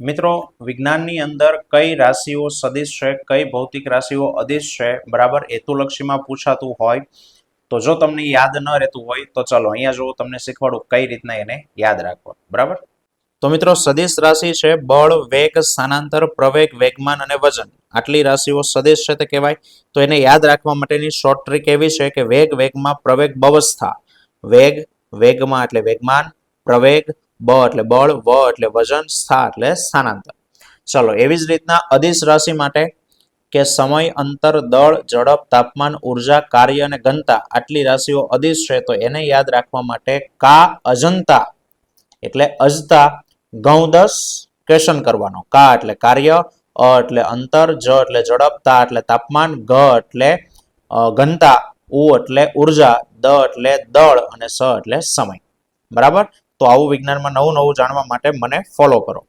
મિત્રો, વિજ્ઞાનની અંદર કઈ રાશિઓ સદિશ છે, કઈ ભૌતિક રાશિઓ અદિશ છે, બરાબર હેતુલક્ષીમાં પૂછાતું હોય. તો જો તમને યાદ ન રહેતું હોય, તો ચલો અહીંયા જો તમને શીખવાડું કઈ રીતના એને યાદ રાખવા. બરાબર? તો મિત્રો, સદિશ રાશિ છે, બળ, વેગ, સ્થાનાંતર, પ્રવેગ, વેગમાન અને વજન. આટલી રાશિઓ સદિશ છે તે કહેવાય. તો એને યાદ રાખવા માટેની શોર્ટ ટ્રીક એવી છે કે વેગ, વેગમાં પ્રવેગ, બવસ્થા. વેગ, વેગમાં એટલે વેગમાન, પ્રવેગ બ એટલે બળ, વ એટલે વજન, સ્થા એટલે સ્થાનાંતર. ચલો, એવી જ રીતના અદિશ રાશિ માટે કે સમય, અંતર, દળ, ઝડપ, તાપમાન, ઊર્જા, કાર્ય અને ઘનતા આટલી રાશિઓ અદિશ છે, તો એને યાદ રાખવા માટે કા અજંતા એટલે અજતા ગૌદસ ક્વેશ્ચન કરવાનો. કા એટલે કાર્ય, અ એટલે અંતર, જ એટલે ઝડપ, તા એટલે તાપમાન ગ એટલે ઘનતા, ઉ એટલે ઊર્જા, દ એટલે દળ અને સ એટલે સમય. બરાબર? તો આવું વિજ્ઞાનમાં નવું નવું જાણવા માટે મને ફોલો કરો.